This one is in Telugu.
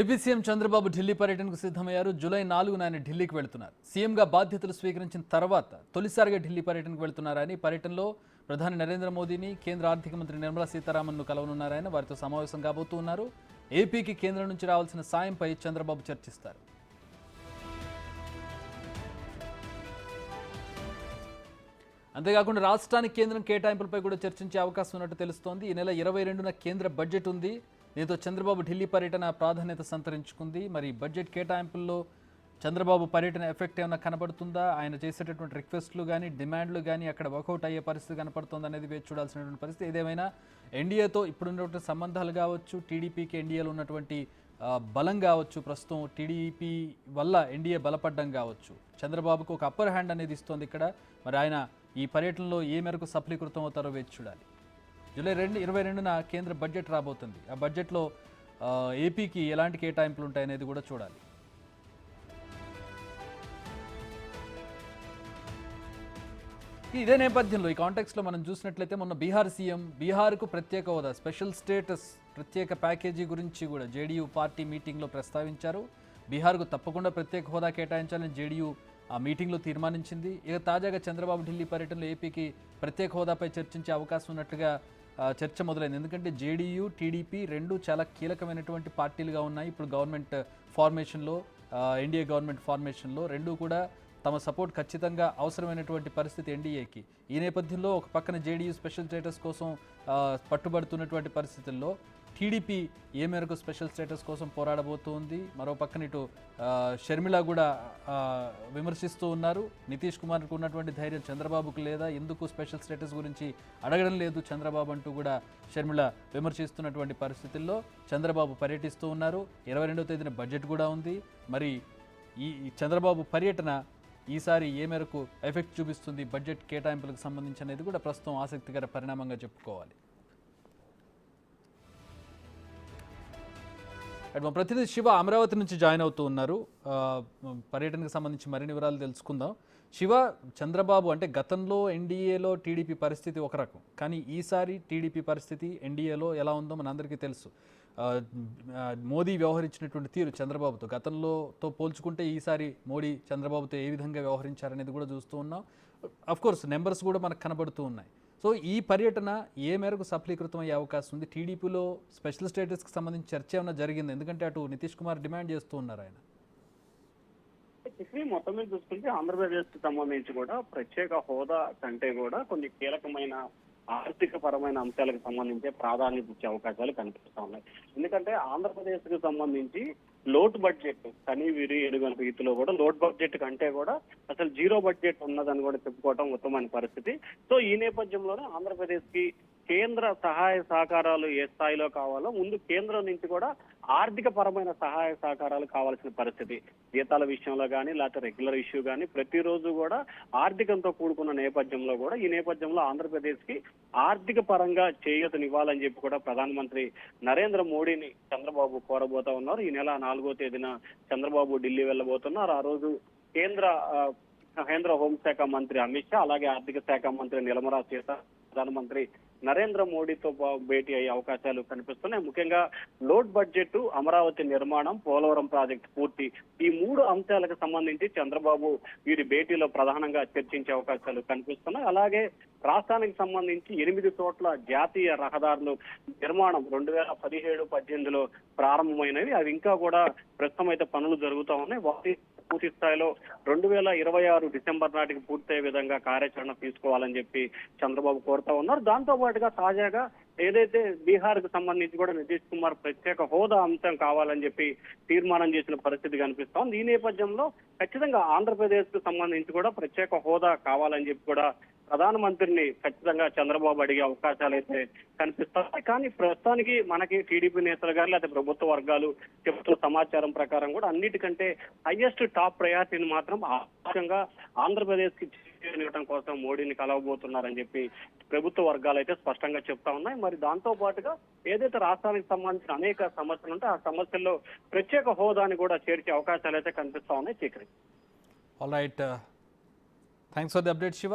ఏపీ సీఎం చంద్రబాబు ఢిల్లీ పర్యటనకు సిద్ధమయ్యారు. జూలై నాలుగున ఆయన ఢిల్లీకి వెళ్తున్నారు. సీఎంగా బాధ్యతలు స్వీకరించిన తర్వాత తొలిసారిగా ఢిల్లీ పర్యటనకు వెళ్తున్నారని పర్యటనలో ప్రధాని నరేంద్ర మోదీని కేంద్ర ఆర్థిక మంత్రి నిర్మలా సీతారామన్ను కలవనున్నారాయన వారితో సమావేశం కాబోతూ ఉన్నారు. ఏపీకి కేంద్రం నుంచి రావాల్సిన సాయంపై చంద్రబాబు చర్చిస్తారు. అంతేకాకుండా రాష్ట్రానికి కేంద్రం కేటాయింపులపై కూడా చర్చించే అవకాశం ఉన్నట్టు తెలుస్తోంది. ఈ నెల ఇరవై రెండున కేంద్ర బడ్జెట్ ఉంది. దీంతో చంద్రబాబు ఢిల్లీ పర్యటన ప్రాధాన్యత సంతరించుకుంది. మరి బడ్జెట్ కేటాయింపుల్లో చంద్రబాబు పర్యటన ఎఫెక్ట్ ఏమైనా కనబడుతుందా? ఆయన చేసేటటువంటి రిక్వెస్ట్లు కానీ డిమాండ్లు కానీ అక్కడ వర్కౌట్ అయ్యే పరిస్థితి కనపడుతుంది అనేది వేచి చూడాల్సినటువంటి పరిస్థితి. ఏదేమైనా ఎన్డీఏతో ఇప్పుడున్నటువంటి సంబంధాలు కావచ్చు టీడీపీకి ఎన్డీఏలో ఉన్నటువంటి బలం కావచ్చు ప్రస్తుతం టీడీపీ వల్ల ఎన్డీఏ బలపడ్డం కావచ్చు. చంద్రబాబుకు ఒక అప్పర్ హ్యాండ్ అనేది ఇస్తోంది ఇక్కడ. మరి ఆయన ఈ పర్యటనలో ఏ మేరకు సఫలీకృతం అవుతారో వేచి చూడాలి. జూలై రెండు ఇరవై రెండున కేంద్ర బడ్జెట్ రాబోతుంది. ఆ బడ్జెట్లో ఏపీకి ఎలాంటి కేటాయింపులు ఉంటాయనేది కూడా చూడాలి. ఇదే నేపథ్యంలో ఈ కాంటెక్స్లో మనం చూసినట్లయితే మొన్న బీహార్ సీఎం బీహార్కు ప్రత్యేక హోదా స్పెషల్ స్టేటస్ ప్రత్యేక ప్యాకేజీ గురించి కూడా జేడీయూ పార్టీ మీటింగ్లో ప్రస్తావించారు. బీహార్కు తప్పకుండా ప్రత్యేక హోదా కేటాయించాలని జేడీయూ ఆ మీటింగ్లో తీర్మానించింది. ఇక తాజాగా చంద్రబాబు ఢిల్లీ పర్యటనలో ఏపీకి ప్రత్యేక హోదాపై చర్చించే అవకాశం ఉన్నట్టుగా చర్చ మొదలైంది. ఎందుకంటే జేడీయూ టీడీపీ రెండు చాలా కీలకమైనటువంటి పార్టీలుగా ఉన్నాయి. ఇప్పుడు గవర్నమెంట్ ఫార్మేషన్లో ఎన్డీఏ గవర్నమెంట్ ఫార్మేషన్లో రెండు కూడా తమ సపోర్ట్ ఖచ్చితంగా అవసరమైనటువంటి పరిస్థితి ఎన్డీఏకి. ఈ నేపథ్యంలో ఒక పక్కన జేడీయూ స్పెషల్ స్టేటస్ కోసం పట్టుబడుతున్నటువంటి పరిస్థితుల్లో టీడీపీ ఏ మేరకు స్పెషల్ స్టేటస్ కోసం పోరాడబోతోంది? మరో పక్కన ఇటు షర్మిల కూడా విమర్శిస్తూ ఉన్నారు. నితీష్ కుమార్కు ఉన్నటువంటి ధైర్యం చంద్రబాబుకు లేదా? ఎందుకు స్పెషల్ స్టేటస్ గురించి అడగడం లేదు చంద్రబాబు అంటూ కూడా షర్మిల విమర్శిస్తున్నటువంటి పరిస్థితుల్లో చంద్రబాబు పర్యటిస్తూ ఉన్నారు. ఇరవై రెండవ తేదీన బడ్జెట్ కూడా ఉంది. మరి ఈ ఈ చంద్రబాబు పర్యటన ఈసారి ఏ మేరకు ఎఫెక్ట్ చూపిస్తుంది? బడ్జెట్ కేటాయింపులకు సంబంధించి అనేది కూడా ప్రస్తుతం ఆసక్తికర పరిణామంగా చెప్పుకోవాలి. మా ప్రతినిధి శివ అమరావతి నుంచి జాయిన్ అవుతూ ఉన్నారు. పర్యటనకు సంబంధించి మరిన్ని వివరాలు తెలుసుకుందాం. శివ చంద్రబాబు అంటే గతంలో ఎన్డీఏలో టీడీపీ పరిస్థితి ఒక రకం. కానీ ఈసారి టీడీపీ పరిస్థితి ఎన్డీఏలో ఎలా ఉందో మనందరికీ తెలుసు. మోదీ వ్యవహరించినటువంటి తీరు చంద్రబాబుతో. గతంలోతో పోల్చుకుంటే ఈసారి మోడీ చంద్రబాబుతో ఏ విధంగా వ్యవహరించారనేది కూడా చూస్తూ ఉన్నాం. అఫ్ కోర్స్ నెంబర్స్ కూడా మనకు కనబడుతూ ఉన్నాయి. సో ఈ పర్యటన ఏ మేరకు సఫలీకృతం అయ్యే అవకాశం ఉంది? టీడీపీలో స్పెషల్ స్టేటస్కి సంబంధించి చర్చ ఏమైనా జరిగింది? ఎందుకంటే అటు నితీష్ కుమార్ డిమాండ్ చేస్తూ ఉన్నారు ఆయన. మొత్తం మీద చూసుకుంటే ఆంధ్రప్రదేశ్కి సంబంధించి కూడా ప్రత్యేక హోదా కంటే కూడా కొన్ని కీలకమైన ఆర్థిక పరమైన అంశాలకు సంబంధించే ప్రాధాన్యత ఇచ్చే అవకాశాలు కనిపిస్తా ఉన్నాయి. ఎందుకంటే ఆంధ్రప్రదేశ్కి సంబంధించి లోట్ బడ్జెట్ కని విరి ఎడుగని రీతిలో కూడా లోట్ బడ్జెట్ కంటే కూడా అసలు జీరో బడ్జెట్ ఉన్నదని కూడా చెప్పుకోవటం ఉత్తమమైన పరిస్థితి. సో ఈ నేపథ్యంలోనే ఆంధ్రప్రదేశ్కి కేంద్ర సహాయ సహకారాలు ఏ స్థాయిలో కావాలో ముందు కేంద్రం నుంచి కూడా ఆర్థిక పరమైన సహాయ సహకారాలు కావాల్సిన పరిస్థితి. జీతాల విషయంలో కానీ లేకపోతే రెగ్యులర్ ఇష్యూ కానీ ప్రతిరోజు కూడా ఆర్థికంతో కూడుకున్న నేపథ్యంలో కూడా ఈ నేపథ్యంలో ఆంధ్రప్రదేశ్కి ఆర్థిక పరంగా చేయూతనివ్వాలని చెప్పి కూడా ప్రధానమంత్రి నరేంద్ర మోడీని చంద్రబాబు కోరబోతా ఉన్నారు. ఈ నెల నాలుగో తేదీన చంద్రబాబు ఢిల్లీ వెళ్ళబోతున్నారు. ఆ రోజు కేంద్ర కేంద్ర హోంశాఖ మంత్రి అమిత్ షా అలాగే ఆర్థిక శాఖ మంత్రి నిర్మలా సీతా ప్రధానమంత్రి నరేంద్ర మోడీతో భేటీ అయ్యే అవకాశాలు కనిపిస్తున్నాయి. ముఖ్యంగా లోడ్ బడ్జెట్ అమరావతి నిర్మాణం పోలవరం ప్రాజెక్టు పూర్తి. ఈ మూడు అంశాలకు సంబంధించి చంద్రబాబు వీరి భేటీలో ప్రధానంగా చర్చించే అవకాశాలు కనిపిస్తున్నాయి. అలాగే రాష్ట్రానికి సంబంధించి ఎనిమిది చోట్ల జాతీయ రహదారులు నిర్మాణం రెండు వేల పదిహేడు పద్దెనిమిదిలో ప్రారంభమైనవి. అవి ఇంకా కూడా ప్రస్తుతం అయితే పనులు జరుగుతూ ఉన్నాయి. వాటి పూర్తి స్థాయిలో రెండు వేల ఇరవై ఆరు డిసెంబర్ నాటికి పూర్తయ్యే విధంగా కార్యాచరణ తీసుకోవాలని చెప్పి చంద్రబాబు కోరుతా ఉన్నారు. దాంతో పాటుగా తాజాగా ఏదైతే బీహార్కు సంబంధించి కూడా నితీష్ కుమార్ ప్రత్యేక హోదా అంశం కావాలని చెప్పి తీర్మానం చేసిన పరిస్థితి కనిపిస్తోంది. ఈ నేపథ్యంలో ఖచ్చితంగా ఆంధ్రప్రదేశ్కు సంబంధించి కూడా ప్రత్యేక హోదా కావాలని చెప్పి కూడా ప్రధానమంత్రిని ఖచ్చితంగా చంద్రబాబు అడిగే అవకాశాలు అయితే కనిపిస్తాయి. కానీ ప్రస్తుతానికి మనకి టీడీపీ నేతలు గారు లేకపోతే ప్రభుత్వ వర్గాలు చెబుతున్న సమాచారం ప్రకారం కూడా అన్నిటికంటే హైయెస్ట్ టాప్ ప్రయారిటీని మాత్రం ఆర్థికంగా ఆంధ్రప్రదేశ్కి చేయడం కోసం మోడీని కలవబోతున్నారని చెప్పి ప్రభుత్వ వర్గాలు అయితే స్పష్టంగా చెప్తా ఉన్నాయి. మరి దాంతో పాటుగా ఏదైతే రాష్ట్రానికి సంబంధించిన అనేక సమస్యలు ఉంటే ఆ సమస్యల్లో ప్రత్యేక హోదాని కూడా చేర్చే అవకాశాలు అయితే కనిపిస్తా ఉన్నాయి. చీకరి all right thanks for the update Siva